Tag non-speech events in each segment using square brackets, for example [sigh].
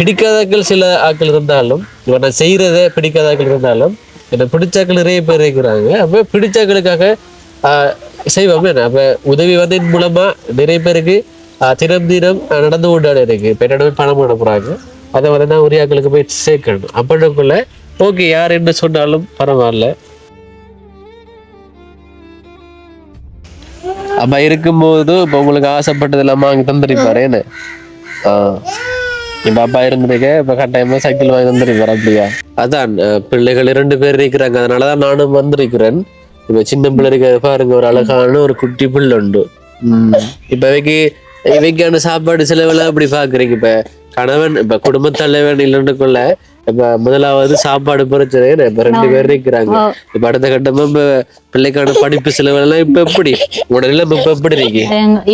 பிடிக்காதாக்கள் சில ஆட்கள் இருந்தாலும் இவன் நான் செய்யறதே பிடிக்காதாக்கள் இருந்தாலும் என்னை பிடிச்சாக்கள் நிறைய பேர் இருக்கிறாங்க. அப்போ பிடிச்சாக்களுக்காக செய்வோம். என்ன? அப்போ உதவி வந்தின் மூலமாக நிறைய பேருக்கு தினம் தினம் நடந்து கொண்டாட இருக்கு. இப்ப பணம் அனுப்புகிறாங்க அதை வந்து நான் உரியாக்களுக்கு போய் சேர்க்கணும். அப்படின்னுக்குள்ள ஓகே யார் என்ன சொன்னாலும் பரவாயில்ல. அப்ப இருக்கும்போது இப்ப உங்களுக்கு ஆசைப்பட்டது இல்லாம அங்கே தந்துருப்பாரு என்ன? ஆஹ் இப்ப அப்பா இருந்திருக்க இப்ப கட்டாயமா சைக்கிள் வாங்கி தந்துருப்பாரு அப்படியா? அதான் பிள்ளைகள் இரண்டு பேர் இருக்கிறாங்க அதனாலதான் நானும் வந்திருக்கிறேன். இப்ப சின்ன பிள்ளை இருக்க பாருங்க ஒரு அழகான ஒரு குட்டி பிள்ளை உண்டு. இப்ப இவைக்கு இவைக்கான சாப்பாடு செலவெல்லாம் அப்படி பாக்குறீங்க இப்ப கணவன் இப்ப குடும்ப தலைவன் இல்லைன்னுக்குள்ள இப்ப முதலாவது சாப்பாடு பிரச்சனை? இப்ப ரெண்டு பேர் இருக்கிறாங்க. இப்ப அடுத்த கட்டமா இப்ப பிள்ளைக்கான படிப்பு செலவெல்லாம் இப்ப எப்படி? நிலைமை இப்ப எப்படி இருக்கு?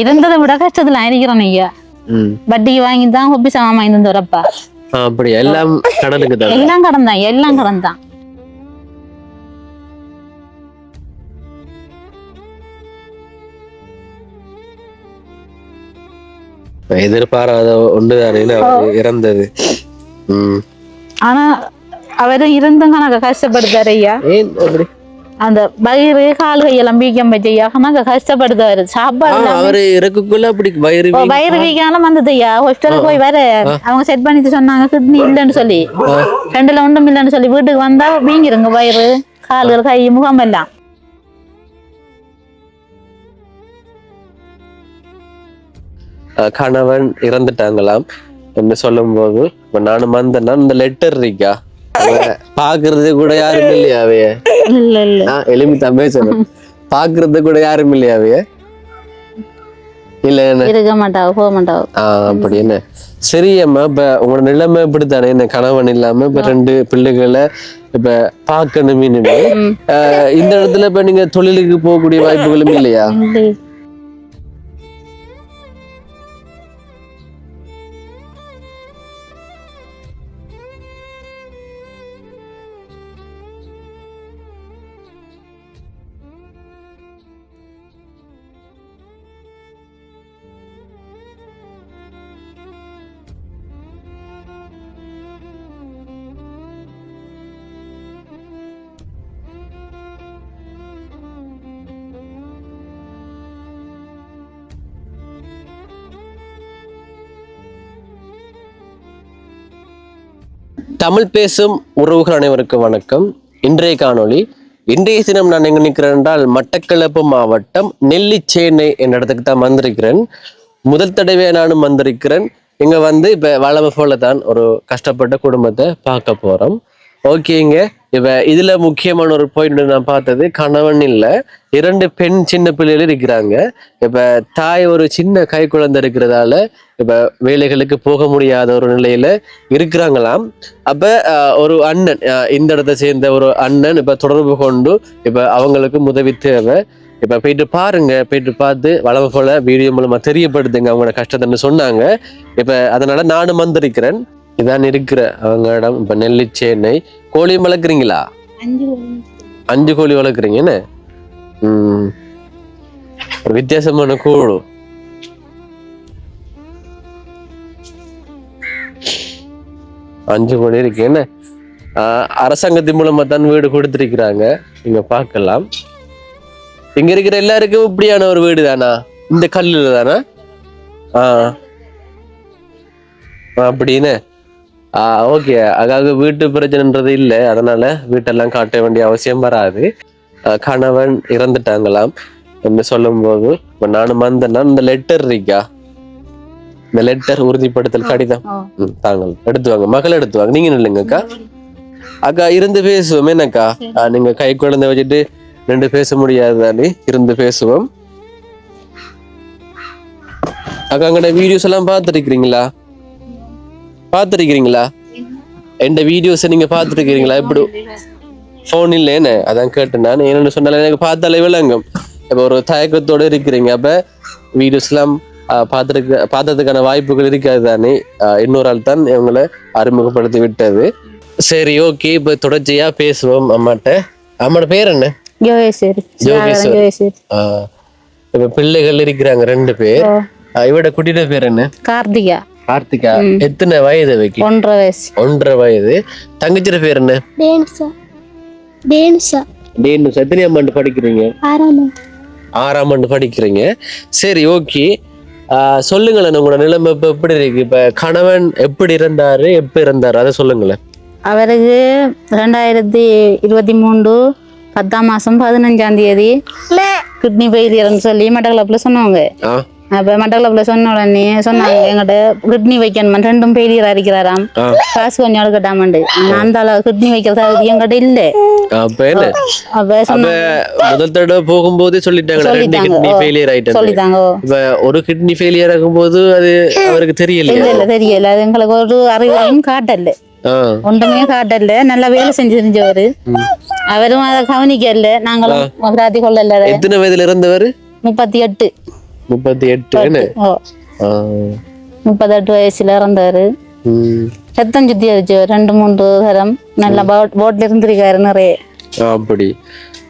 இருந்ததை விட கஷ்டத்துல இருக்கிறோம் ஐயா. வட்டிக்கு வாங்கி தான் ஹொப்பி சாமான் வாங்கி தந்து வரப்பா ஆ, அப்படியா? எல்லாம் கடனுக்கு தான்? எல்லாம் கடன் தான் எல்லாம் கடன் தான் எதிர்பாராத அவர் இறந்தது. ஆனா அவரும் இருந்தும் கணக்கு கஷ்டப்படுத்தாரு ஐயா. ஏன் அப்படி? அந்த வயிறு கால் கையெல்லாம் வீக்கம் வச்சு ஐயா கணக்கு கஷ்டப்படுத்தாரு ஆ, சாப்பாடு அவரு இறக்குக்குள்ள அப்படி வயிறு வயிறு வீக்காலும் வந்தது ஐயா ஹாஸ்பிட்டலுக்கு போய் வர. அவங்க செட் பண்ணிட்டு சொன்னாங்க கிட்னி இல்லைன்னு சொல்லி. ரெண்டுல ஒன்றும் இல்லைன்னு சொல்லி வீட்டுக்கு வந்தா வீங்கிருங்க வயிறு கால்கள் கை முகம் எல்லாம். கணவன் இறந்துட்டாங்களாம் என்று சொல்லும்போது இப்ப நானும் வந்தேன்னா இந்த லெட்டர் இருக்கா? பாக்குறது கூட யாரும் இல்லையா அவைய? இல்ல இல்ல நான் தான் பேசுறேன் பாக்குறது கூட யாரும் இல்லையா அவைய? இல்ல என்ன? இருக்க மாட்டாவோ போக மாட்டாவோ ஆஹ் அப்படி என்ன? சரி அம்மா இப்ப உங்களோட நிலைமை இப்படித்தானே? என்ன கணவன் இல்லாம இப்ப ரெண்டு பிள்ளைகளை இப்ப பார்க்கணும் ஆஹ் இந்த இடத்துல இப்ப நீங்க தொழிலுக்கு போகக்கூடிய வாய்ப்புகளும் இல்லையா. தமிழ் பேசும் உறவுகள் அனைவருக்கும் வணக்கம். இன்றைய காணொளி இன்றைய தினம் நான் எங்க நிற்கிறேன் என்றால் மட்டக்களப்பு மாவட்டம் நெல்லிச்சேனை என்ற இடத்துக்கு தான் வந்திருக்கிறேன். முதல் தடவை நானும் வந்திருக்கிறேன். இங்க வந்து இப்ப வளமை போல தான் ஒரு கஷ்டப்பட்ட குடும்பத்தை பார்க்க போறோம். ஓகேங்க. இப்ப இதுல முக்கியமான ஒரு பாயிண்ட் நான் பார்த்தது கணவன் இல்ல. இரண்டு பெண் சின்ன பிள்ளைகள் இருக்கிறாங்க. இப்ப தாய் ஒரு சின்ன கை குழந்தை இருக்கிறதால இப்ப வேலைகளுக்கு போக முடியாத ஒரு நிலையில இருக்கிறாங்களாம். அப்ப ஒரு அண்ணன் இந்த இடத்தை சேர்ந்த ஒரு அண்ணன் இப்ப தொடர்பு கொண்டு இப்ப அவங்களுக்கு உதவி தேவை. இப்ப போயிட்டு பாருங்க போயிட்டு பார்த்து வளமை போல வீடியோ மூலமா தெரியப்படுத்துங்க. அவங்களோட கஷ்டத்தைன்னு சொன்னாங்க. இப்ப அதனால நானும் வந்திருக்கிறேன். இதான் இருக்கிற அவங்க இடம் இப்ப நெல்லிச்சேனை கோழியும் வளர்க்குறீங்களா? அஞ்சு கோழி. வளர்க்குறீங்க என்ன? ஒரு வித்தியாசமான கூழு. அஞ்சு கோழி இருக்கு என்ன? அரசாங்கத்தின் மூலமா தான் வீடு கொடுத்திருக்கிறாங்க. நீங்க பார்க்கலாம். இங்க இருக்கிற எல்லாருக்கும் இப்படியான ஒரு வீடு தானா? இந்த கல்லுல தானா? ஆஹ் அப்படின்னு ஆ ஓகே. அதாவது வீட்டு பிரச்சனைன்றது இல்லை. அதனால வீட்டெல்லாம் காட்ட வேண்டிய அவசியம் வராது. ஆஹ் கணவன் இறந்துட்டாங்களாம் என்று சொல்லும்போது இப்போ நானும் வந்தேன்னா இந்த லெட்டர் இருக்கா? இந்த லெட்டர் உறுதிப்படுத்தல் கடிதம். தாங்கள் எடுத்து வாங்க மகள் எடுத்து வாங்க நீங்க இல்லைங்கக்கா அக்கா இருந்து பேசுவோம். என்னக்கா? நீங்க கை குழந்தை வச்சுட்டு ரெண்டு பேச முடியாது தானே இருந்து பேசுவோம். அக்கா அங்கட வீடியோஸ் எல்லாம் பார்த்துருக்கிறீங்களா? பார்த்துருக்கிறீங்களா? எந்த வீடியோஸை நீங்க பார்த்துருக்கிறீங்களா? எப்படி ஃபோன் இல்லைன்னு அதான் கேட்டேன் நான். என்னென்னு சொன்னாலும் எனக்கு பார்த்தாலே விளங்கும். இப்போ ஒரு தயக்கத்தோட இருக்கிறீங்க. அப்ப வீடியோஸ் எல்லாம் பார்த்துருக்க பார்த்ததுக்கான வாய்ப்புகள் இருக்காது தானே? இன்னொரு ஆள் தான் இவங்களை அறிமுகப்படுத்தி விட்டது. சரி ஓகே. இப்போ தொடர்ச்சியா பேசுவோம் அம்மாட்ட. அம்மாட்ட பேர் என்ன? இப்ப பிள்ளைகள் இருக்கிறாங்க ரெண்டு பேர். இவட குட்டியோட பேர் என்ன? கார்த்திகா. கார்த்திகா எத்தனை வயது வைக்கி? ஒன்றரை வயசு. ஒன்றரை வயது. தங்கச்சியோட பேர் என்ன? டேன்ஸா டேன்ஸா டேன்னு எத்தனையாம் ஆண்டு படிக்கிறீங்க? ஆறாம் ஆறாம் ஆண்டு படிக்கிறீங்க. சரி ஓகே. சொல்லுங்களேன் உங்களோட நிலைமை இப்ப எப்படி இருக்கு? இப்ப கணவன் எப்படி இருந்தாரு எப்ப இருந்தாரு? அதை சொல்லுங்களேன். அவருக்கு ரெண்டாயிரத்தி இருபத்தி மூன்று பத்தாம் மாசம் பதினஞ்சாம் தேதி கிட்னி ஃபெயிலியர்னு சொல்லி மட்டக்களப்பில் சொன்னவங்க ஆ. அப்போ மட்டக்களப்பில் சொன்ன உடனே சொன்னாங்க எங்கிட்ட கிட்னி வைக்கணுமா ரெண்டும் ஃபெயிலியர் இருக்கிறாராம். காசு கொஞ்சம் எடுக்கட்டாமண்டு. அந்த கிட்னி வைக்கிற தகுதி எங்கிட்ட இல்லை. அப்ப முதல் தடவை போகும்போதே சொல்லிட்டாங்க ரெண்டு. கிட்னி. ஃபெயிலியர் ஆயிட்டு சொல்லிட்டாங்க. இப்ப ஒரு கிட்னி ஃபெயிலியர் ஆகும்போது அது அவருக்கு தெரியலையா? இல்ல இல்ல தெரியல. அது எங்களுக்கு ஒரு அறிவுரையும் காட்டல. ஒன்றுமே காட்டல. நல்லா வேலை செஞ்சு அவரும் அதை கவனிக்கல. நாங்களும் கொள்ளல. எத்தனை வயதுல இருந்தவர் முப்பத்தி எட்டு. முப்பத்தி எட்டு. முப்பத்தெட்டு வயசுல இறந்தாரு. ரத்தம் சுத்தி அடிச்சு ரெண்டு மூன்று தரம். நல்லா போட்ல இருந்திருக்காரு நிறைய. அப்படி.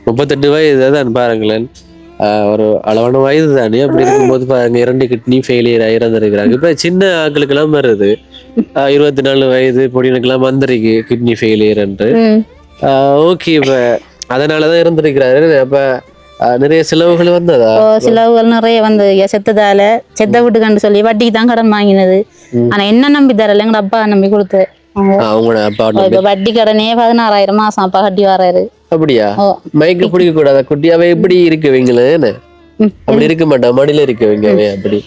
முப்பத்தெட்டு வயது தான் பாருங்களேன். ஒரு அளவான வயது தானே. அப்படி இருக்கும்போது பாருங்க இரண்டு கிட்னி ஃபெயிலியர் ஆகி இறந்துருக்கிறாங்க. இப்ப சின்ன ஆட்களுக்கெல்லாம் வருது. இருபத்தி நாலு வயது பொடியனுக்கெல்லாம் வந்திருக்கு கிட்னி ஃபெயிலியர் என்று. ஓகே இப்ப அதனாலதான் இருந்திருக்கிறாரு அப்ப நிறைய செலவுகள் வந்ததா? செலவுகள் நிறைய வந்து ஐயா செத்ததால செத்த வீட்டுக்காண்டு சொல்லி வட்டிக்கு தான் கடன் வாங்கினது. ஆனா என்ன நம்பி தரல? எங்க அப்பா நம்பி கொடுத்து. வட்டி கடனே பதினாறாயிரம் மாசம் அப்பா கட்டி வராரு. அப்படியா? மைக்க பிடிக்க கூடாதா குட்டியாவே எப்படி இருக்குவீங்களே. அப்படி இருக்க மாட்டா? மடியில இருக்கவங்க அவன் அப்படி.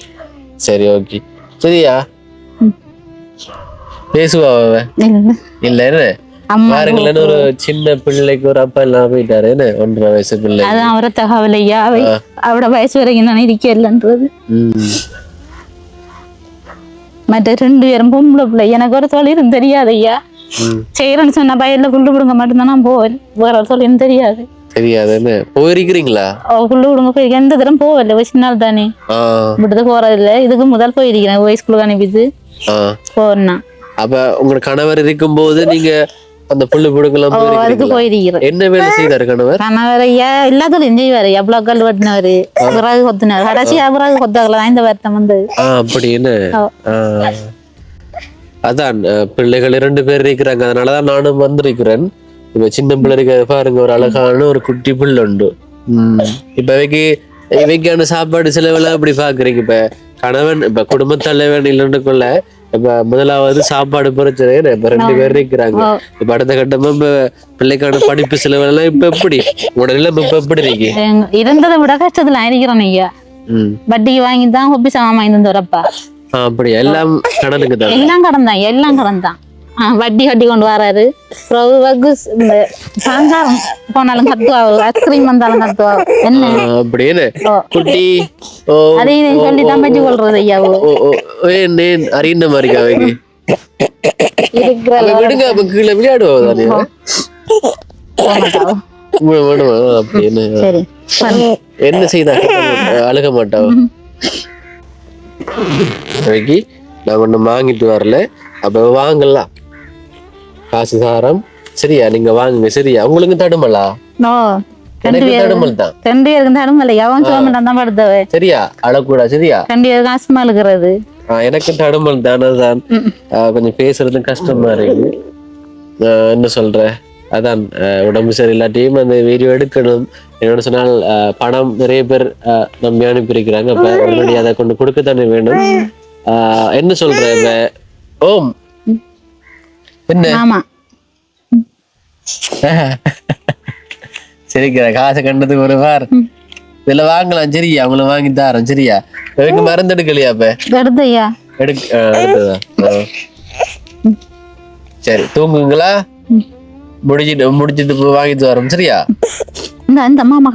சரி ஓகே சரியா? பேசுவா இல்ல. என்ன? பாருங்களேன்னு ஒரு சின்ன பிள்ளைக்கு ஒரு அப்பா எல்லாம் போயிட்டாரு. என்ன ஒன்றரை வயசு பிள்ளை. அதான் அவரை தகவல் ஐயா அவை அவட வயசு வரைக்கும் தானே இருக்கலன்றது. மற்ற ரெண்டு பேரும் பொம்பளை பிள்ளை. எனக்கு ஒரு தொழிலும் தெரியாது ஐயா. செய்யறேன்னு சொன்னா பயிரில் புல்லு விடுங்க மட்டும்தான் நான் போவேன். வேற ஒரு தொழிலும் தெரியாது. தெரியாது என்ன? போயிருக்கிறீங்களா? புல்லு விடுங்க போய் எந்த தரம் போவல ஒரு சின்ன நாள் தானே. விடுறது போறதில்ல. இதுக்கு முதல் போயிருக்கிறேன் வயசு ஸ்கூலுக்கு அனுப்பிட்டு போனா அப்ப உங்க கணவர் இருக்கும்போது நீங்க அந்த புடுங்கெல்லாம் ஓ அதுக்கு போயிருக்கிறேன் என்ன வேலை செய்தாரு கணவர்? கணவர் ஐயா எல்லாத்துலையும் செய்வாரு எவ்வளவு கல் வெட்டினவர்? விறகு கொத்தினார் கடைசியா விறகு கொத்தாக்கல இந்த வருத்தம் வந்து அப்படி. ஆ. அதான் பிள்ளைகள் இரண்டு பேர் இருக்கிறாங்க. அதனாலதான் நானும் வந்திருக்கிறேன். இப்ப சின்ன பிள்ளை இருக்க பாருங்க ஒரு அழகான ஒரு குட்டி பிள்ளை உண்டு. இப்ப இவைக்கு இவைக்கான சாப்பாடு செலவெல்லாம் இப்படி பாக்குறீங்க இப்ப? கணவன் இப்ப குடும்ப தலைவன் இல்லைன்னுக்குள்ள இப்ப முதலாவது சாப்பாடு பிரச்சனை? இப்ப ரெண்டு பேர் இருக்கிறாங்க. இப்ப அடுத்த கட்டமா இப்ப பிள்ளைக்கான படிப்பு செலவெல்லாம் இப்ப எப்படி? நிலைமை இப்ப எப்படி இருக்கு? இருந்ததை விட கஷ்டத்துல இருக்கிறோம் ஐயா வட்டிக்கு வாங்கி தான் ஒப்பி சாமான் வாங்கி தந்தோரப்பா ஆ, அப்படி எல்லாம் கடனுக்கு தான்? எல்லாம் கடன் தான் எல்லாம் கடன் தான் வட்டி கட்டி கொண்டு வராரு அப்புறம் வகு சாயங்காலம் போனாலும் கத்துவா ஐஸ்கிரீம் வந்தாலும் கத்துவா என்ன அப்படின்னு. குட்டி இதையும் சொல்லி தான் பற்றி கொள்றது ஐயாவோ ஏன் அறிந்த மாதிரி அவைக்கு விடுங்க அப்ப கீழே விளையாடுவா தானே அப்படின்னு. என்ன செய்தா அழுக மாட்டாவோ நான் ஒண்ணு வாங்கிட்டு வரல அப்ப வாங்கலாம் காசு சாரம். சரியா நீங்க வாங்குங்க சரியா. உங்களுக்கு தடுமலா? சரியா அழக்கூடா சரியா? ஆஸ்மா இருக்கிறது எனக்கு தடுமல் தானே தான் கொஞ்சம் பேசுறது கஷ்டமா இருக்கு. என்ன சொல்ற? அதான் உடம்பு சரியில்லாட்டியும் அந்த வீடியோ எடுக்கணும். என்னோட சொன்னால் பணம் நிறைய பேர் நம்பி அனுப்பியிருக்கிறாங்க. அப்ப உடனடி அதை கொண்டு கொடுக்கத்தானே வேணும். என்ன சொல்ற இப்ப? ஓம் என்ன? ஆமா. சரிக்கிற காசை கண்டதுக்கு ஒரு வார் இதுல வாங்கலாம் சரியா? அவங்கள வாங்கி தரோம் சரியா? எனக்கு மருந்து எடுக்கலையா ஐயா எடுக்க. சரி தூங்குங்களா? முடிச்சிட்டு முடிச்சிட்டு வாங்கிட்டு வரோம் சரியா? இந்த இந்த மாமா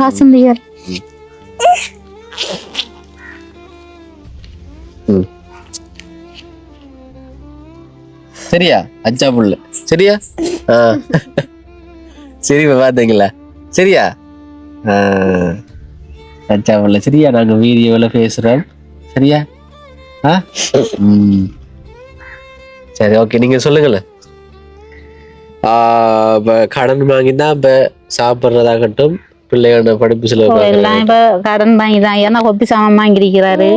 சரியா? அச்சா புள்ள சரியா? ஆ. சரி பார்த்தீங்களா சரியா? ஆ. அச்சா புள்ள சரியா? நாங்க வீடியோல பேசுறோம். சரியா? ஆ? ம். சரி ஓகே. நீங்க சொல்லுங்களேன் இப்போ கடன் வாங்கி தான் இப்போ சாப்பிட்றதாகட்டும் பிள்ளைகளோட படிப்பு செலவு. எல்லாம் இப்ப கடன் வாங்கி தான் ஏன்னா கொப்பி சாமான் வாங்கியிருக்கிறாரு.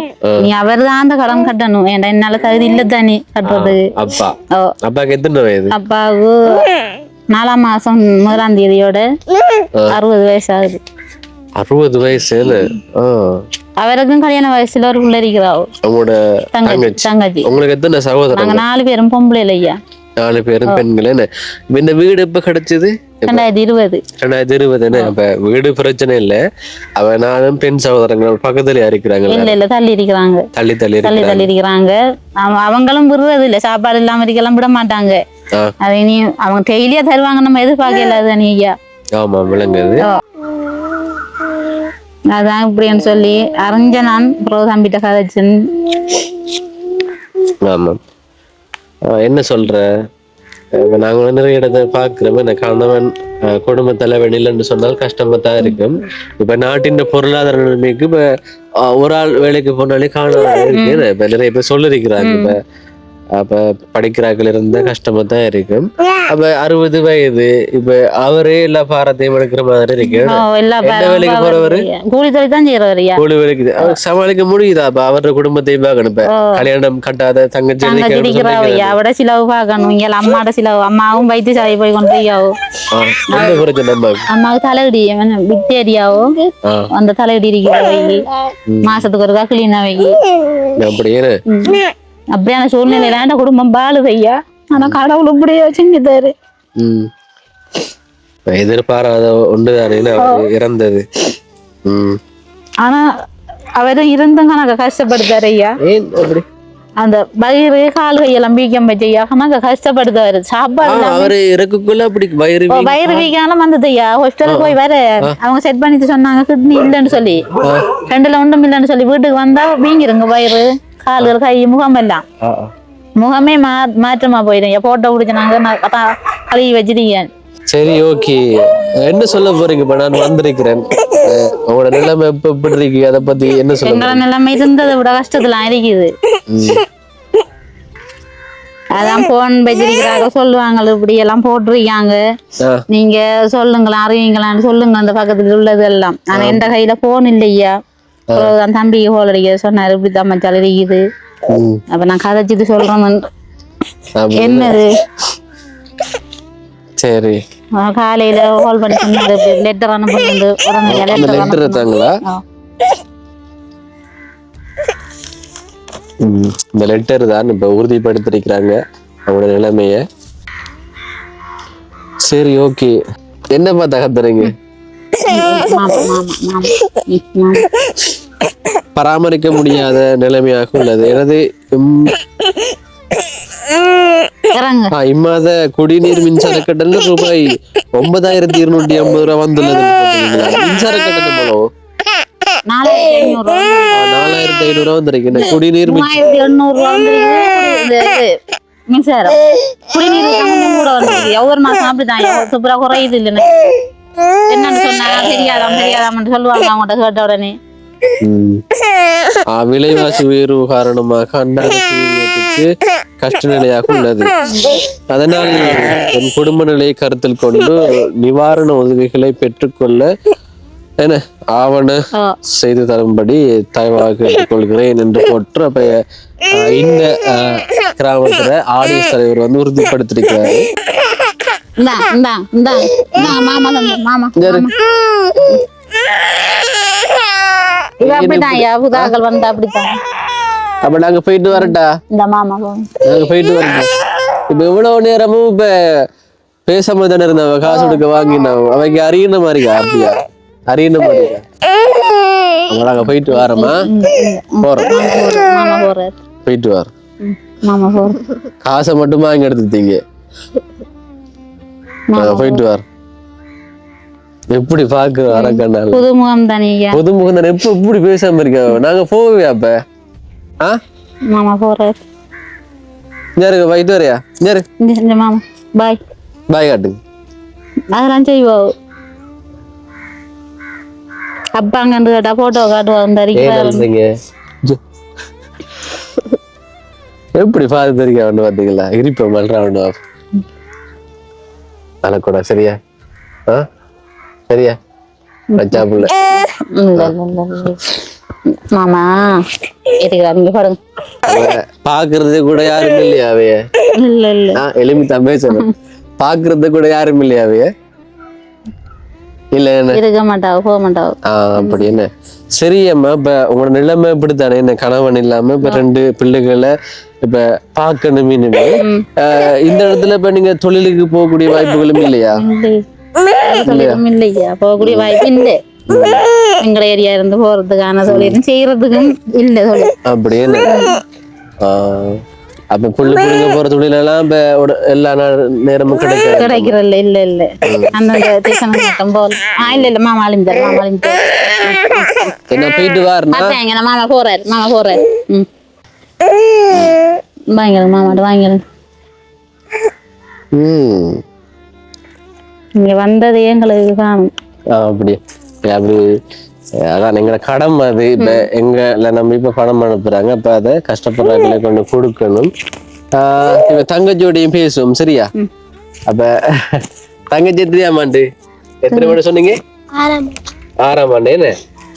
நீ அவர் தான் அந்த கடன் கட்டணும். ஏன்டா என்னால தகுதி இல்ல தானே கட்டுறதுக்கு அப்பா. அப்பாக்கு எத்தனை வயது? அப்பாவுக்கு நாலாம் மாசம் முதலாம் தேதியோட அறுபது வயசு ஆகுது அறுபது வயசுன்னு ஆ. அவருக்கும் கல்யாண வயசுல ஒரு பிள்ளை இருக்கிறாவோ அவங்களோட தங்கச்சி உங்களுக்கு எத்தனை சகோதரங்க? நாங்க நாலு பேரும் பொம்பளை இல்லையா நாலு பேரும் பெண்கள் என்ன? இப்ப இந்த வீடு எப்ப கிடைச்சது? ரெண்டாயிரத்தி இருபது. ரெண்டாயிரத்தி இருபதுன்னு அப்ப வீடு பிரச்சனை இல்ல. அவ நானும் பெண் சகோதரங்கள் பக்கத்துல இருக்கிறாங்க இல்ல இல்ல தள்ளி இருக்கிறாங்க. தள்ளி தள்ளி தள்ளி தள்ளி இருக்கிறாங்க. அவ- அவங்களும் விடுறது இல்ல. சாப்பாடு இல்லாம இருக்கலாம் விட மாட்டாங்க. அது இனி அவங்க டெய்லியா தருவாங்க நம்ம எதிர்பார்க்கல அது ஐயா. ஆமா விளங்குது. அதான் இப்படின்னு சொல்லி அறிஞ்ச நான் அப்புறம் தம்பிட்ட கதைச்சன். ஆமா. ஆ, என்ன சொல்ற? இப்ப நாங்க நிறைய இடத்தை பாக்குறோம் இந்த கணவன் குடும்ப தலைவன் இல்லைன்னு சொன்னால் கஷ்டமா தான் இருக்கும். இப்ப நாட்டின் பொருளாதார நிலைமைக்கு இப்ப ஒரு ஆள் வேலைக்கு போனாலே காண இருக்கு. இப்ப நிறைய பேர் சொல்லிருக்கிறாங்க. இப்ப அப்ப படிக்கிறார்கள் இருந்தா கஷ்டமா தான் இருக்கும். அப்ப அறுபது வயது இப்ப அவரே எல்லா பாரத்தையும் எடுக்கிற மாதிரி இருக்கு. பேரும் வேலைக்கு போறவரு? கூலி தொழில் தான் செய்யறவர் கூலி வேலைக்கு. சமாளிக்க முடியுதா? அப்ப அவரோட குடும்பத்தையும் பார்க்கணும் இப்ப. கல்யாணம் கட்டாத தங்கச்சி அவட சிலவு பார்க்கணும் இங்க அம்மாட சிலவு. அம்மாவும் வைத்தியசாலை போய் கொண்டு என்ன பிரச்சனை அம்மாவுக்கு? தலையடி விக்டேரியாவோ அந்த தலையடி இருக்கிற மாசத்துக்கு ஒருக்கா கிளீனா வை அப்படியே அப்படியான சூழ்நிலையில அந்த குடும்பம் பாழுது ஐயா ஆனா கடவுள் இப்படியே செஞ்சுட்டாரு ம். எதிர்பாராத ஒன்றுதானே அவர் இறந்தது. ம். ஆனா அவரும் இருந்தும் கணக்க கஷ்டப்படுத்தாரு ஐயா. ஏன் அப்படி? அந்த வயிறு கால் கையெல்லாம் வீக்கம் வச்சு ஐயா கணக்க கஷ்டப்படுத்தாரு. சாப்பாடு அவரு இறக்குக்குள்ள அப்படி வயிறு வயிறு வீக்காலும் வந்தது ஐயா. ஹாஸ்பிட்டலுக்கு போய் வர. அவங்க செட் பண்ணிட்டு சொன்னாங்க கிட்னி இல்லைன்னு சொல்லி. ரெண்டுல ஒன்றும் இல்லைன்னு சொல்லி வீட்டுக்கு வந்தா வீங்கிருங்க வயிறு. முகமே மா மாற்றமா போயிடும் போட்டோ பிடிச்சினாங்க நான் அதான் கழுவி வச்சிருக்கேன் சரி ஓகே என்ன சொல்ல போறீங்க இப்ப நான் வந்திருக்கிறேன் உங்களோட நிலைமை எப்ப எப்படி இருக்கு அதை பத்தி என்ன சொல்ல எங்களை நிலைமை இருந்ததை விட கஷ்டத்துல இருக்குது. அதான் போன் வச்சிருக்கிறாங்க சொல்லுவாங்க இப்படி எல்லாம் போட்டிருக்காங்க நீங்க சொல்லுங்களேன் அறிவிங்களான்னு சொல்லுங்க அந்த பக்கத்துல உள்ளது எல்லாம் ஆனா எந்த கையில போன் இல்லையா தான் தம்பி ஹோல் அடிக்க சொன்னாரு இப்படி தான் மச்சால் இருக்குது ம். அப்ப நான் கதைச்சிட்டு சொல்றேன். என்னது? சரி. காலையில ஹோல் பண்ணி சொன்னாரு லெட்டர் அனுப்புறது உடனே லெட்டர் எடுத்தாங்களா. இந்த லெட்டர் தான் இப்ப உறுதிப்படுத்திருக்கிறாங்க அவங்களோட நிலைமைய. சரி ஓகே என்னப்பா தகத்துறீங்க பராமரிக்க முடியாத நிலைமையாக உள்ளது. எனது இம்மாத குடிநீர் மின்சார கட்டணம் ரூபாய் ஒன்பதாயிரத்தி இருநூற்றி ஐம்பது ரூபாய் வந்துள்ளது? மின்சார கட்டணம் நாலாயிரத்தி ஐநூறு ரூபா வந்திருக்கு. குடிநீர் மின்சாரம். குடிநீர் கூட வந்துருக்கு. ஒவ்வொரு மாசம் அப்படிதான் சூப்பரா குறையுது இல்லைன்னு. என்னன்னு சொன்னா தெரியாதாம் தெரியாதாம்னு சொல்லுவாங்க அவங்ககிட்ட கேட்ட உடனே. ம். ஆ, விலைவாசி உயர்வு காரணமாக அன்றாட சூழ்நிலைக்கு கஷ்ட நிலையாக உள்ளது. அதனால் என் குடும்ப நிலையை கருத்தில் கொண்டு நிவாரண உதவிகளை பெற்றுக்கொள்ள என்ன ஆவண செய்து தரும்படி தயவாக கேட்டுக்கொள்கிறேன் என்று போட்டு அப்ப இந்த கிராமத்துல ஆடியன்ஸ் தலைவர் வந்து உறுதிப்படுத்திருக்கிறாரு இந்தா இந்தா இந்தா. மாமா மாமா? இது அப்படிதான் ஐயா. புதாக்கள் வந்தா அப்படித்தான். அப்ப நாங்க போயிட்டு வரட்டா? இந்த மாமா. நாங்க போயிட்டு வரட்டோம் இப்ப இவ்வளவு நேரமும் இப்ப பேசாம தானே இருந்தவ காசு கொடுக்க வாங்கினவ அவைக்கு அறியன மாதிரிக்கா அப்படியா? அறியன மாதிரிக்கா நாங்க போயிட்டு வரோமா? போறோம். போயிட்டு வரோம். காசை மட்டும் வாங்கி எடுத்துட்டீங்க போயிட்டு வரோம் எப்படி பாக்கு அரக்கண்ணால புது முகம் தானே ஐயா. புதுமுகம் தானே? எப்ப இப்படி பேசாம இருக்க? நாங்க போவே அப்ப. ஆ? மாமா போறாரு. இங்க போயிட்டு வரையா? இந்த மாமா. பாய் பாய் காட்டுங்க அதெல்லாம் செய்வோம் அப்பாங்கன்னு கேட்டா போட்டோ காட்டுவா அந்த ஏன் அறிக்கை சொல்றீங்க ஜோ. எப்படி பார்த்து தெரியும் அவனு பாத்தீங்களா? இருப்ப மல்றான் அழக்கூடா சரியா? ஆ? சரியா? வச்சா புள்ள. மாமா இருக்கிறா நீங்க பாருங்க. பாக்குறது கூட யாரும் இல்லையா அவைய? இல்ல இல்ல. எளிமை தான் பேசணும் பாக்குறது கூட யாரும் இல்லையா அவைய? இல்ல இருக்க மாட்டாவோ போக மாட்டாவோ. ஆ அப்படி என்ன? சரி அம்மா இப்ப உங்களோட நிலைமை இப்படித்தானே? என்ன கணவன் இல்லாம இப்ப ரெண்டு பிள்ளைகளை இப்ப பார்க்கணும் ஆஹ் இந்த இடத்துல இப்ப நீங்க தொழிலுக்கு போகக்கூடிய வாய்ப்புகளும் இல்லையா? இல்லையா? போகக்கூடிய வாய்ப்பு இல்லை. எங்கட ஏரியா இருந்து போறதுக்கான தொழிலும் செய்யறதுக்கும் இல்ல தொழில். அப்படி என்ன ஆஹ் அப்ப புள்ளி புள்ளிங்க போற தொழிலெல்லாம் இப்ப எல்லா நேரமும் கிடைக்காது. கிடைக்கிறல்ல இல்ல இல்ல. அந்தந்த தேசம் மட்டும் போல. ஆ இல்ல இல்ல மாமா அழிஞ்சார் மாமா அழிஞ்சார். என்ன போயிட்டு வாருனா பார்த்தாங்க நான் மாமா போறாரு மாமா போறாரு. ம். வாங்கிடுங்க மாமாட்ட வாங்கிடுங்க ம். இங்க வந்தது எங்களுக்கு காணும். அப்படி அப்படி அதான் எங்களை கடமை அது. இப்ப எங்களை நம்ம இப்ப பணம் அனுப்புறாங்க. அப்ப அதை கஷ்டப்படுறாங்களே கொண்டு கொடுக்கணும். ஆஹ் இப்ப தங்கச்சியோடையும் பேசுவோம் சரியா? அப்ப தங்கச்சி எத்தனையாம் ஆண்டு எத்தனை மணி சொன்னீங்க? ஆறாம் ஆறாம் ஆண்டு என்ன?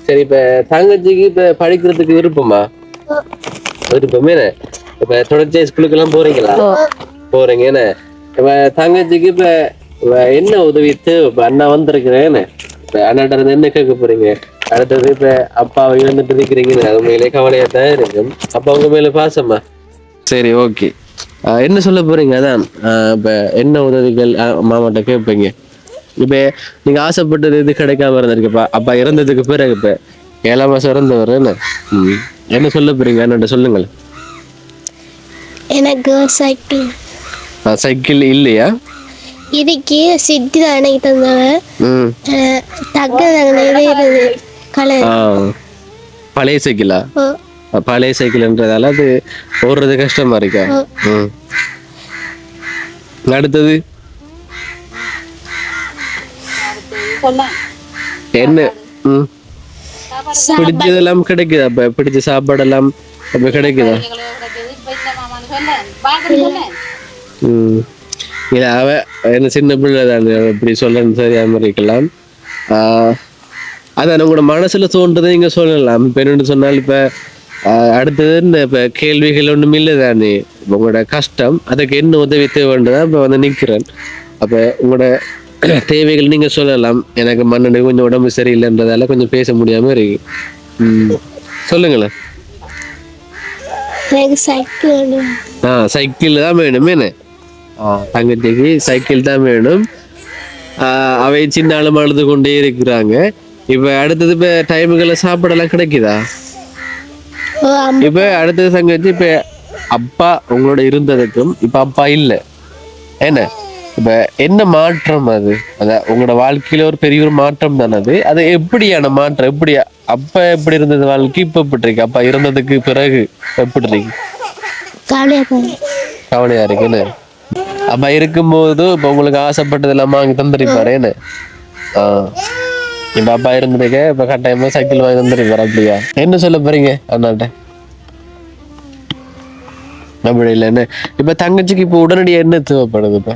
சரி இப்ப தங்கச்சிக்கு இப்ப படிக்கிறதுக்கு விருப்பமா? விருப்பம் என்ன இப்ப தொடர்ச்சியா ஸ்கூலுக்கு எல்லாம் போறீங்களா போறீங்க என்ன? இப்ப தங்கச்சிக்கு இப்ப என்ன உதவி தேவை? இப்ப அண்ணா வந்திருக்கிறேன் என்ன? இப்ப அண்ணாட்ட இருந்து என்ன கேட்க போறீங்க? அடுத்தது இப்ப அப்பாவை இழந்துட்டு இருக்கிறீங்க அது உண்மையிலே கவலையா தான் இருக்கும். அப்பா உங்க மேல பாசமா? சரி ஓகே. என்ன சொல்ல போறீங்க? அதான் ஆஹ் இப்ப என்ன உதவிகள் மாமாட்ட கேட்பீங்க? இப்ப நீங்க ஆசைப்பட்டது இது கிடைக்காம இருந்திருக்குப்பா. அப்பா இறந்ததுக்கு பிறகு இப்ப ஏழாம் மாசம் இறந்தவர் என்ன? ம். என்ன சொல்ல போறீங்க? என்னட்ட சொல்லுங்கள். எனக்கு சைக்கிள். ஆ, சைக்கிள் இல்லையா? இதுக்கு சித்தி தான் எனக்கு தந்தவ ம். அஹ், தக்க நிறைய கலர் ஆ பழைய சைக்கிளா? பழைய சைக்கிள்ன்றதால அது ஓடுறது கஷ்டமா இருக்கா? ம். அடுத்தது? என்ன? ம். பிடிச்சதெல்லாம் கிடைக்குது? அப்ப பிடிச்ச சாப்பாடெல்லாம் அப்ப கிடைக்குதா? ம். இல்ல அவ என்ன சின்ன பிள்ளை தான். அவ இப்படி சொல்லணும் சரியாம இருக்கலாம் ஆஹ் அதான் உங்களோட மனசுல தோன்றதை நீங்க சொல்லலாம். இப்ப என்னன்னு சொன்னால் இப்ப அடுத்தது இந்த இப்ப கேள்விகள் ஒண்ணும் இல்லை தானே? உங்களோட கஷ்டம் அதுக்கு என்ன உதவி தேவைன்றதா இப்ப வந்து நிக்கிறேன். அப்ப உங்களோட [clears throat] தேவைகள் நீங்க சொல்லலாம். எனக்கு மண்ணு கொஞ்சம் உடம்பு சரியில்லைன்றதால கொஞ்சம் பேச முடியாம இருக்கு. சொல்லுங்களேன் ஆ சைக்கிள் தான் வேணும். என்ன? தங்கச்சிக்கு சைக்கிள் தான் வேணும். அவை சின்ன ஆளும் அழுது கொண்டே இருக்கிறாங்க. இப்ப அடுத்தது இப்ப டைமுகளில் சாப்பாடெல்லாம் கிடைக்குதா? இப்ப அடுத்தது தங்கச்சி இப்ப அப்பா உங்களோட இருந்ததுக்கும் இப்ப அப்பா இல்ல. என்ன? இப்ப என்ன மாற்றம் அது? அத உங்களோட வாழ்க்கையில ஒரு பெரிய ஒரு மாற்றம் தானே அது? அது எப்படியான மாற்றம்? எப்படி அப்ப எப்படி இருந்தது வாழ்க்கை? இப்ப எப்படி இருக்கு? அப்பா இருந்ததுக்கு பிறகு எப்படி இருக்கு? கவலையாக இருக்குன்னு அப்ப இருக்கும்போது இப்ப உங்களுக்கு ஆசைப்பட்டதெல்லாம் வாங்கி தந்துருப்பாரு என்ன? ஆஹ் இப்ப அப்பா இருந்திருக்க இப்ப கட்டாயமா சைக்கிள் வாங்கி தந்துருப்பாரு அப்படியா? என்ன சொல்ல போறீங்க அண்ணாட்ட? அப்படி இல்லை என்ன? இப்ப தங்கச்சிக்கு இப்ப உடனடியா என்ன தேவைப்படுது இப்ப?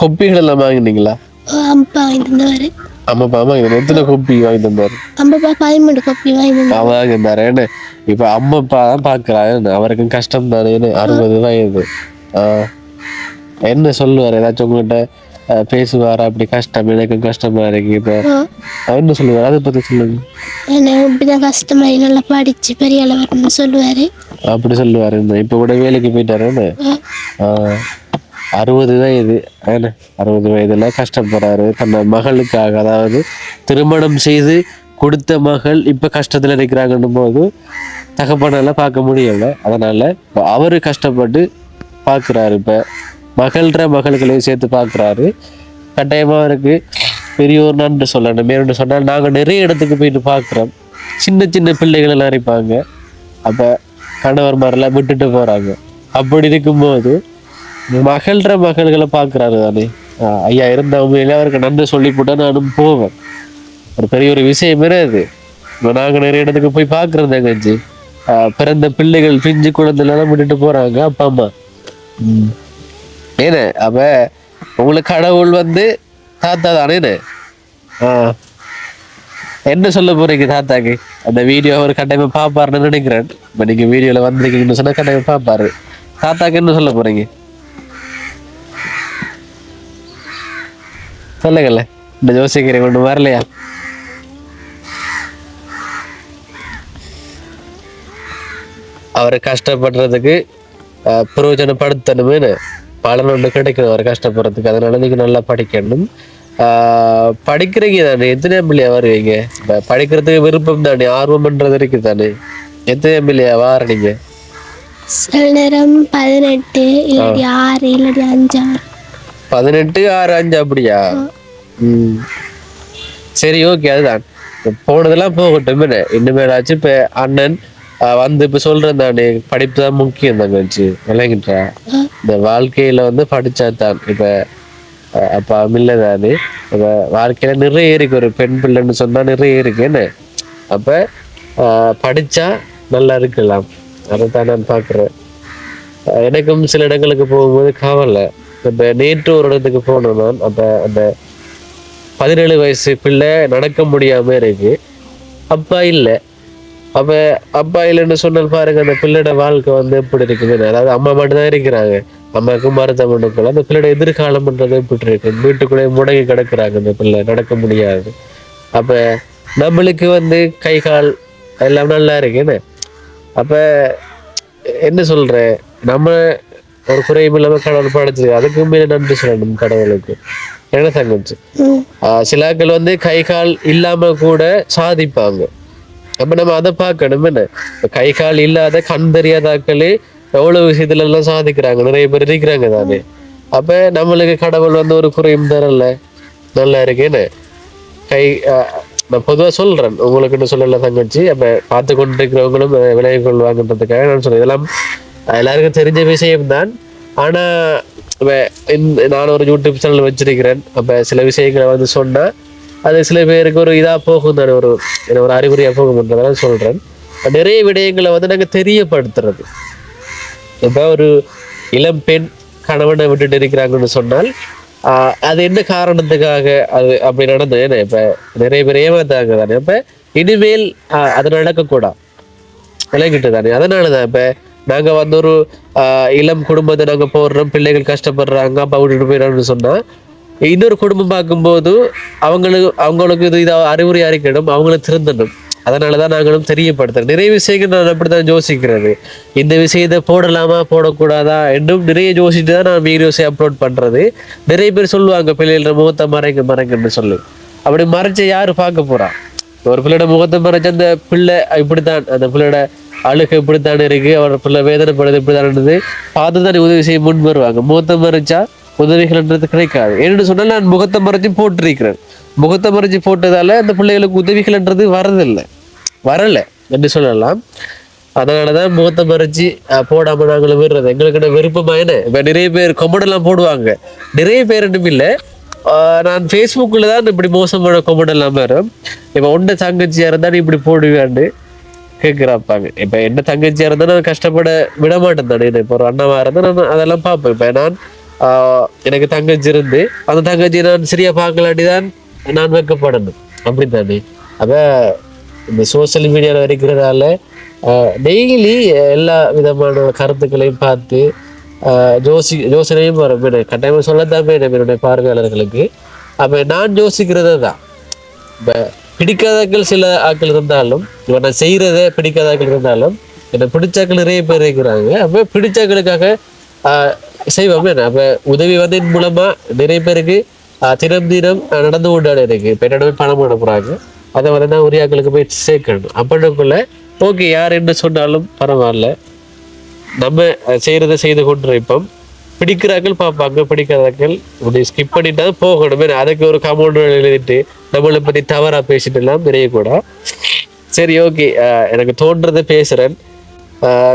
கொப்பிகள் எல்லாம் வாங்கினீங்களா? ஓ அம்பா வாங்கி தந்தவர் அம்மா வாங்கி எத்தனை கொப்பி வாங்கி தந்தாரு அம்பப்பா பதிமூணு கொப்பி வாங்கி வாங்கி தந்தாரு என்ன இப்ப அம்மா அப்பா தான் பாக்குறாரு அவருக்கும் கஷ்டம் தானே அறுபது வயது. என்ன சொல்லுவார்? ஏதாச்சும் பேசுவாரா? அப்படி கஷ்டம் எனக்கும் கஷ்டமா இருக்கு இப்ப. என்ன சொல்லுவார்? அதை பத்தி சொல்லுங்க. என்ன இப்படிதான் நல்லா படிச்சு பெரிய அளவு வரணும்னு சொல்லுவாரு. அப்படி சொல்லுவாரு இப்ப கூட வேலைக்கு போயிட்டாரு அறுபது வயது. என்ன அறுபது வயதுல கஷ்டப்படுறாரு. தன்னை மகளுக்காக அதாவது திருமணம் செய்து கொடுத்த மகள் இப்ப கஷ்டத்துல இருக்கிறாங்கன்னும் போது தகப்பனால பார்க்க முடியல. அதனால இப்ப அவரு கஷ்டப்பட்டு பார்க்குறாரு இப்ப. மகள்ற மகள்களையும் சேர்த்து பார்க்குறாரு. கட்டாயமா அவருக்கு பெரியோர் நன்றி சொல்லணும். மேற்கொண்டு சொன்னால் நாங்க நிறைய இடத்துக்கு போயிட்டு பார்க்குறோம். சின்ன சின்ன பிள்ளைகள் எல்லாம் இருப்பாங்க. அப்ப கணவர் மாதிரிலாம் விட்டுட்டு போறாங்க. அப்படி இருக்கும்போது மகள்ற மகள்களை பார்க்குறாரு தானே. ஐயா இருந்த உண்மையிலே அவருக்கு நன்றி சொல்லி போட்டால் நானும் போவேன். ஒரு பெரிய ஒரு விஷயமே அது இப்போ நாங்கள் நிறைய இடத்துக்கு போய் பார்க்குறோம் தங்கச்சி. பிறந்த பிள்ளைகள் பிஞ்சு குழந்தைலாம் விட்டுட்டு போகிறாங்க அப்பா அம்மா. ம். அப்போ அப்ப உங்களுக்கு கடவுள் வந்து தாத்தா தானே ஆ. என்ன சொல்ல போறீங்க தாத்தாக்கு? அந்த வீடியோ அவர் கட்டாயமா பார்ப்பாருன்னு நினைக்கிறேன். இப்போ நீங்கள் வீடியோவில் வந்திருக்கீங்கன்னு சொன்னால் கட்டாயமா பார்ப்பாரு. தாத்தாக்கு என்ன சொல்ல போறீங்க? சொல்லுங்கல்ல. இந்த ஜோசிக்கிறேன் ஒண்ணு வரலையா? அவரை கஷ்டப்படுறதுக்கு அஹ், பிரயோஜனப்படுத்தணும்னு பலன் ஒன்று கிடைக்கும் அவர் கஷ்டப்படுறதுக்கு. அதனால நீங்க நல்லா படிக்கணும். ஆஹ், படிக்கிறீங்க தானே? எத்தனை பிள்ளையா வருவீங்க? படிக்கிறதுக்கு விருப்பம் தானே? ஆர்வம்ன்றது இருக்கு தானே? எத்தனை பிள்ளையா வார நீங்க சில நேரம் பதினெட்டு இல்லாட்டி ஆறு இல்லாட்டி அஞ்சு ஆறு பதினெட்டு ஆறு அஞ்சு அப்படியா? ம். சரி ஓகே அதுதான். போனதெல்லாம் போகட்டும் என்ன? இனிமேலாச்சும் இப்ப அண்ணன் வந்து இப்ப சொல்றேன் தானே? படிப்பு தான் முக்கியம் தங்கச்சி விளங்கிட்டா? இந்த வாழ்க்கையில வந்து படிச்சா தான் இப்ப அப்ப அமில்ல தானே? இப்ப வாழ்க்கையில நிறைய இருக்கு. ஒரு பெண் பிள்ளைன்னு சொன்னா நிறைய இருக்கு என்ன? அப்ப படிச்சா நல்லா இருக்கலாம். அதைத்தான் நான் பாக்குறேன் அஹ் எனக்கும் சில இடங்களுக்கு போகும்போது கவலை. அந்த நேற்று ஒரு இடத்துக்கு போனோம் நான் அந்த பதினேழு வயசு பிள்ளை நடக்க முடியாம இருக்கு. அப்பா இல்லை. அப்ப அப்பா இல்லைன்னு சொன்னால் பாருங்க அந்த பிள்ளையோட வாழ்க்கை வந்து எப்படி இருக்குது? அதாவது அம்மா மட்டும்தான் இருக்கிறாங்க. அம்மாவுக்கு மருத்துவம் அந்த பிள்ளையோட எதிர்காலம்ன்றது எப்படி இருக்கு? வீட்டுக்குள்ளே முடங்கி கிடக்குறாங்க அந்த பிள்ளை நடக்க முடியாது. அப்ப நம்மளுக்கு வந்து கை கால் எல்லாம் நல்லா இருக்குன்னு. அப்ப என்ன சொல்ற நம்ம ஒரு குறையும் இல்லாம கடவுள் படைச்சது அதுக்கு மேல நன்றி சொல்லணும் கடவுளுக்கு. என்ன தங்கச்சி? சிலாக்கள் வந்து கை கால் இல்லாம கூட சாதிப்பாங்க. அப்ப நம்ம அதை பார்க்கணும். என்ன? கை கால் இல்லாத கண் தெரியாதாக்களே எவ்வளவு விஷயத்துல எல்லாம் சாதிக்கிறாங்க. நிறைய பேர் இருக்கிறாங்க தானே. அப்ப நம்மளுக்கு கடவுள் வந்து ஒரு குறையும் தரல. நல்லா இருக்கு. என்ன? கை ஆஹ் நான் பொதுவா சொல்றேன். உங்களுக்குன்னு சொல்லல தங்கச்சி. அப்ப பார்த்து கொண்டிருக்கிறவங்களும் அஹ் விலகிக் கொள்வாங்கன்றதுக்காக நான் சொல்றேன். இதெல்லாம் எல்லாருக்கும் தெரிஞ்ச விஷயம்தான். ஆனால் இப்போ நான் ஒரு யூடியூப் சேனல் வச்சிருக்கிறேன். அப்போ சில விஷயங்களை வந்து சொன்னால் அது சில பேருக்கு ஒரு இதாக போகும் தானே ஒரு என்ன ஒரு அறிகுறியாக போகும்ன்றதெல்லாம் சொல்கிறேன் நிறைய விடயங்களை வந்து நாங்கள் தெரியப்படுத்துறது. இப்போ ஒரு இளம் பெண் கணவனை விட்டுட்டு இருக்கிறாங்கன்னு சொன்னால் அது என்ன காரணத்துக்காக அது அப்படி நடந்தது? ஏன்னா இப்போ நிறைய பேர் ஏமாத்தாங்க தானே இப்போ இனிமேல் அது நடக்கக்கூடாது. விளங்கிட்டு தானே அதனாலதான் இப்போ நாங்கள் வந்து ஒரு இளம் குடும்பத்தை நாங்கள் போடுறோம் பிள்ளைகள் கஷ்டப்படுறாங்க அப்பா விட்டுட்டு போயிடறாங்கன்னு சொன்னால் இன்னொரு குடும்பம் பார்க்கும்போது அவங்களுக்கு அவங்களுக்கு இது இதை அறிவுரை அறிக்கணும் அவங்களும் திருந்தணும். அதனாலதான் நாங்களும் தெரியப்படுத்துறோம். நிறைய விஷயங்கள் நான் அப்படித்தான் யோசிக்கிறது. இந்த விஷயத்தை போடலாமா போடக்கூடாதா என்றும் நிறைய யோசிச்சுட்டு தான் நான் வீடியோஸை அப்லோட் பண்ணுறது நிறைய பேர் சொல்லுவாங்க பிள்ளைகள முகத்தை மறைங்க மறைங்கன்னு சொல்லி. அப்படி மறைச்ச யார் பார்க்க போகிறான் ஒரு பிள்ளையோட முகத்தை மறைச்ச அந்த பிள்ளை இப்படித்தான் அந்த பிள்ளையோட அழுக்கு இப்படித்தான் இருக்கு அவர் பிள்ளை வேதனைப்படுது இப்படித்தான் பார்த்து தான் உதவி செய்ய முன் வருவாங்க. முகத்தை மறைச்சா உதவிகள்ன்றது கிடைக்காது. ஏன்னு சொன்னால் நான் முகத்தை மறைச்சு போட்டிருக்கிறேன். முகத்தை மறைச்சு போட்டதால அந்த பிள்ளைகளுக்கு உதவிகள்ன்றது வரதில்லை. வரல என்று சொல்லலாம். அதனாலதான் முகத்தை மறைச்சி போடாமல் போடாம நாங்களும் விடுறது. எங்களுக்கு என்ன விருப்பமா என்ன? இப்ப நிறைய பேர் கொம்படெல்லாம் போடுவாங்க. நிறைய பேர் ஒன்றும் இல்லை. நான் ஃபேஸ்புக்கில் தான் இப்படி மோசமான கொமெண்ட் எல்லாம் வரும். இப்போ உண்ட தங்கச்சியாக இருந்தால் நீ இப்படி போடுவேன்னு கேட்குறாப்பாங்க இப்போ என்ன தங்கச்சியாக இருந்தால் நான் கஷ்டப்பட விட மாட்டேன் தானே. இப்போ ஒரு அண்ணாவா இருந்தால் நான் அதெல்லாம் பார்ப்பேன். இப்போ நான் எனக்கு தங்கச்சி இருந்து அந்த தங்கச்சி நான் சரியாக பார்க்கலாட்டி தான் நான் வைக்கப்படணும். அப்படித்தானே? அப்போ இந்த சோஷியல் மீடியாவில் இருக்கிறதால டெய்லி எல்லா விதமான கருத்துக்களையும் பார்த்து ஜோசி யோசனையும் வரும் கட்டாயமாக சொல்லத்தான் வேணும் என்னுடைய பார்வையாளர்களுக்கு. அப்போ நான் யோசிக்கிறது தான் இப்போ பிடிக்காதாக்கள் சில ஆட்கள் இருந்தாலும் இப்போ நான் செய்கிறத பிடிக்காதாக்கள் இருந்தாலும் என்னை பிடிச்சாக்கள் நிறைய பேர் இருக்கிறாங்க. அப்போ பிடிச்சாக்களுக்காக செய்வோம். என்ன? அப்போ உதவி வந்ததின் மூலமாக நிறைய பேருக்கு தினம் தினம் நடந்து கொண்டாட இருக்குது இப்போ என்னோட பணம் அனுப்புகிறாங்க அதை வந்து நான் உரியாக்களுக்கு போய் சேர்க்கணும். அப்படின்னுக்குள்ள ஓகே யார் என்ன சொன்னாலும் பரவாயில்ல. நம்ம செய்கிறத செய்து செய்து கொண்டிருப்போம். பிடிக்கிறார்கள் பார்ப்பாங்க பிடிக்கிறார்கள். இப்படி ஸ்கிப் பண்ணிட்டா போகணும். அதுக்கு ஒரு கமௌண்ட் எழுதிட்டு நம்மளை பத்தி தவறா பேசிட்டு எல்லாம் கூட சரி ஓகே எனக்கு தோன்றதை பேசுறேன்.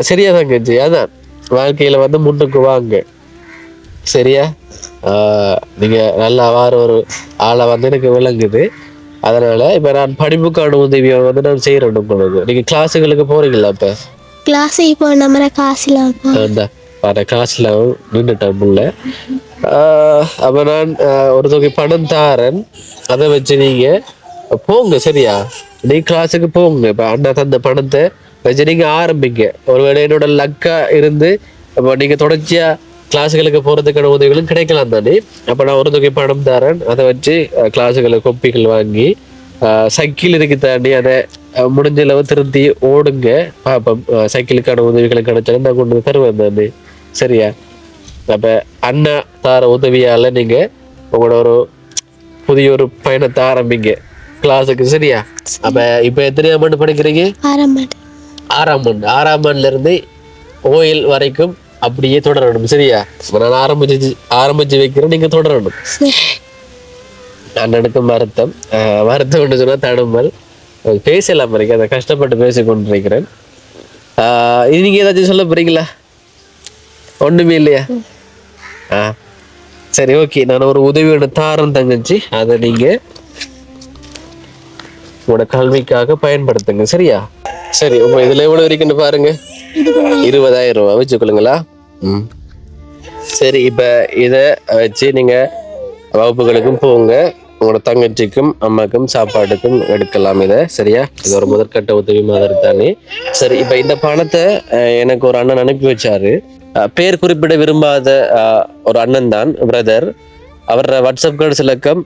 சரியா தாங்க ஜி அதான். வாழ்க்கையில வந்து முன்னுக்கு வாங்க. சரியா? நீங்கள் நீங்க நல்லா வார ஒரு ஆளை வந்து எனக்கு விளங்குது. அதனால இப்ப நான் படிப்புக்கான உதவியை வந்து நான் செய்யறேன் உங்களுக்கு நீங்க கிளாஸுகளுக்கு போறீங்களா இப்போ? கிளாஸுக்கு போன மாதிரி காசு இல்லாம போ அந்த அந்த நின்றுட்டேன் புள்ள அப்ப நான் ஒரு தொகை பணம் தாரேன். அதை வச்சு நீங்க போங்க சரியா? நீ கிளாஸுக்கு போங்க. இப்ப அண்ணா தந்த பணத்தை வச்சு நீங்க ஆரம்பிங்க. ஒருவேளை என்னோட லக்கா இருந்து அப்ப நீங்க தொடர்ச்சியா கிளாஸுகளுக்கு போறதுக்கான உதவிகளும் கிடைக்கலாம் தானே? அப்ப நான் ஒரு தொகை பணம் தாரன். அதை வச்சு கிளாஸுகளை கொப்பிகள் வாங்கி சைக்கிள் இருக்கு தாண்டி அதை முடிஞ்ச அளவு திருத்தி ஓடுங்க. பாப்போம் அஹ், சைக்கிளுக்கான உதவிகள் கிடைச்சாலும் நான் கொண்டு வந்து தருவேன் தானே சரியா? அப்ப அண்ணா தார உதவியால நீங்க உங்களோட ஒரு புதிய ஒரு பயணத்தை ஆரம்பிங்க. கிளாஸுக்கு சரியா? அப்ப இப்ப எத்தனையாம் ஆண்டு படிக்கிறீங்க? ஆறாம் ஆண்டு ஆறாம் ஆண்டுல இருந்து ஓயில் வரைக்கும் அப்படியே தொடரணும். சரியா? நான் ஆரம்பிச்சு ஆரம்பிச்சு வைக்கிறேன் நீங்க தொடரணும். அண்ணனுக்கும் வருத்தம். ஆஹ் வருத்தம் சொன்னா தடுமல். பேசலாம் பிறகு அதை கஷ்டப்பட்டு பேசி கொண்டிருக்கிறேன் இது நீங்க ஏதாச்சும் சொல்ல போறீங்களா? ஒண்ணுமே இல்லையா? ஆ சரி ஓகே. நான் ஒரு உதவி ஒன்று தாரேன் தங்கச்சி அதை நீங்க உங்களோட கல்விக்காக பயன்படுத்துங்க. சரியா? சரி உங்க இதுல எவ்வளவு இருக்குன்னு பாருங்க. இருபதாயிரம் ரூபாய். வச்சுக்கொள்ளுங்களா ம். சரி இப்ப இத வச்சு நீங்க வகுப்புகளுக்கும் போங்க. உங்களோட தங்கச்சிக்கும் அம்மாக்கும் சாப்பாட்டுக்கும் எடுக்கலாம் இதை சரியா? இது ஒரு முதற்கட்ட உதவி மாதிரி தானே? சரி இப்ப இந்த பணத்தை எனக்கு ஒரு அண்ணன் அனுப்பி வச்சாரு. பேர் குறிப்பிட விரும்பாத ஒரு அண்ணன் தான் பிரதர் அவர் வாட்ஸ்அப் கார்டு இலக்கம்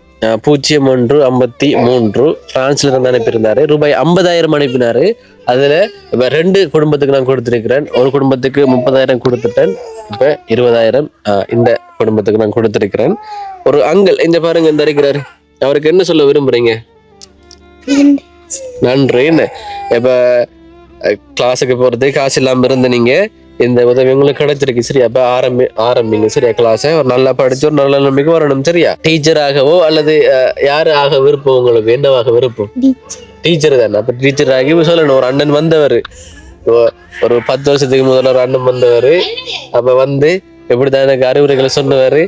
பூஜ்ஜியம் ஒன்று ஐம்பத்தி மூன்று பிரான்ஸ்ல இருந்து அனுப்பியிருந்தாரு. ரூபாய் ஐம்பதாயிரம் அனுப்பினாரு. அதுல இப்ப ரெண்டு குடும்பத்துக்கு நான் கொடுத்திருக்கிறேன். ஒரு குடும்பத்துக்கு முப்பதாயிரம் கொடுத்துட்டேன். இப்ப இருபதாயிரம் இந்த குடும்பத்துக்கு நான் கொடுத்திருக்கிறேன். ஒரு அங்கல் இந்த பாருங்க இந்த இருக்கிறாரு அவருக்கு என்ன சொல்ல விரும்புறீங்க? நன்றின்னு இப்போ இப்ப கிளாஸுக்கு போறது காசு இல்லாம இருந்த நீங்க இந்த உதவி உங்களுக்கு கிடைச்சிருக்கு சரியா? அப்ப ஆரம்பி ஆரம்பிங்க சரியா? கிளாஸை ஒரு நல்லா படிச்சு ஒரு நல்ல நம்பிக்கை வரணும் சரியா? டீச்சராகவோ அல்லது யாரு ஆக விருப்பம் உங்களுக்கு? என்னவாக விருப்பம்? டீச்சர் தானே. அப்ப டீச்சர் ஆகி சொல்லணும் ஒரு அண்ணன் வந்தவர். ஒரு பத்து வருஷத்துக்கு முதல்ல ஒரு அண்ணன் வந்தவர். அப்ப வந்து எப்படிதான் எனக்கு அறிவுரைகளை சொன்னவர்.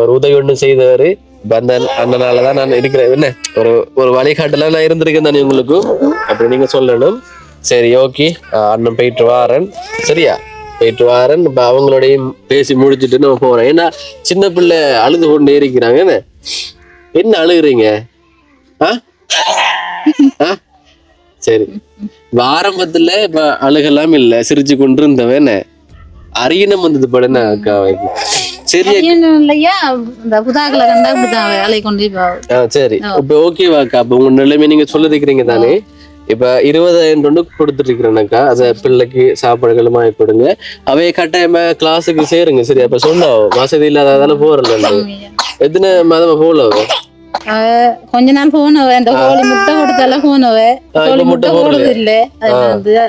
ஒரு உதவி ஒன்று செய்தவர். அந்த அண்ணனால தான் நான் இருக்கிறேன். என்ன? ஒரு ஒரு வழிகாட்டல நான் இருந்திருக்கேன் தானே உங்களுக்கும் அப்படி நீங்க சொல்லணும். சரி ஓகே. அண்ணன் போயிட்டு வாரன். சரியா? போயிட்டு வாரன். இப்ப அவங்களோடையும் பேசி முடிச்சுட்டு நம்ம போறேன். ஏன்னா சின்ன பிள்ளை அழுது கொண்டே இருக்கிறாங்க. என்ன? என்ன அழுகுறீங்க? ஆ? ஆ? சரி. இப்ப ஆரம்பத்துல இப்ப அழுகலாம் இல்ல. சிரிச்சு கொண்டு இருந்தவன் அரியணம் வந்தது படம் அக்கா? சரி. இல்லையா? இந்த புதாக்களை கண்டா இப்படிதான் வேலை கொண்டு போகும் ஆ சரி. இப்ப ஓகேவா அக்கா இப்ப உங்க நிலைமை நீங்க சொல்லிருக்கிறீங்க தானே? இப்ப இருபதாயிரம் ரெண்டு கொடுத்துட்டு இருக்கிறேனக்கா அத பிள்ளைக்கு சாப்பாடுகள் வாங்கி கொடுங்க. அவைய கட்டாயமா கிளாஸுக்கு சேருங்க. சரி அப்ப சொன்னா. வசதி இல்லாததால போறல எத்தனை மாதமா போகல கொஞ்ச நாள் போனவ அந்த கோழி முட்டை போனவ கோழி முட்டை போடுறது இல்ல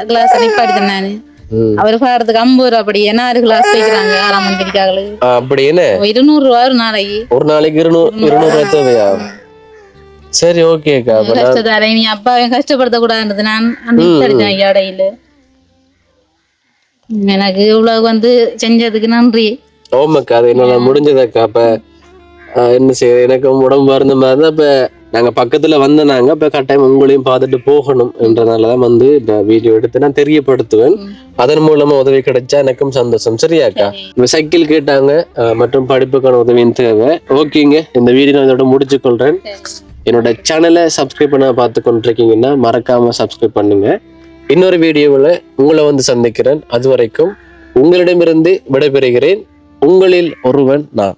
கிளாஸ் நானு. ம். அவர் பாடுறதுக்கு ஐம்பது ரூபா அப்படி நாலு கிளாஸ் வைக்கிறாங்க ஆறாம் மணி படிக்காங்களுக்கு ஆ, அப்படி என்ன? இருநூறு ரூபா ஒரு நாளைக்கு. ஒரு நாளைக்கு இருநூறு இருநூறு ரூபாய் தேவையா? சரி அப்ப நான் கஷ்டத்தார நீ அப்பாவையும் கஷ்டப்படுத்த கூடாதுன்றது நான் அடிச்சேன் இடையில. எனக்கு இவ்வளவு வந்து செஞ்சதுக்கு நன்றி. ஓமக்கா அது என்னால முடிஞ்சதக்கா அப்ப என்ன செய்ய எனக்கு உடம்பு வருந்த மாதிரி தான் இப்ப நாங்க பக்கத்துல வந்த நாங்க இப்ப கட்டாயம் உங்களையும் பார்த்துட்டு போகணும் என்றனாலதான் வந்து இந்த வீடியோ எடுத்து நான் தெரியப்படுத்துவேன். அதன் மூலமா உதவி கிடைச்சா எனக்கும் சந்தோஷம். சரியாக்கா சைக்கிள் கேட்டாங்க. மற்றும் படிப்புக்கான உதவியும் தேவை. ஓகேங்க. இந்த வீடியோ நான் இதோட முடிச்சு கொள்றேன் என்னோட சேனலை சப்ஸ்கிரைப் பண்ண பார்த்து கொண்டிருக்கீங்கன்னா மறக்காம சப்ஸ்கிரைப் பண்ணுங்க. இன்னொரு வீடியோவில் உங்களை வந்து சந்திக்கிறேன். அது வரைக்கும் உங்களிடமிருந்து விடைபெறுகிறேன். உங்களில் ஒருவன் நான்.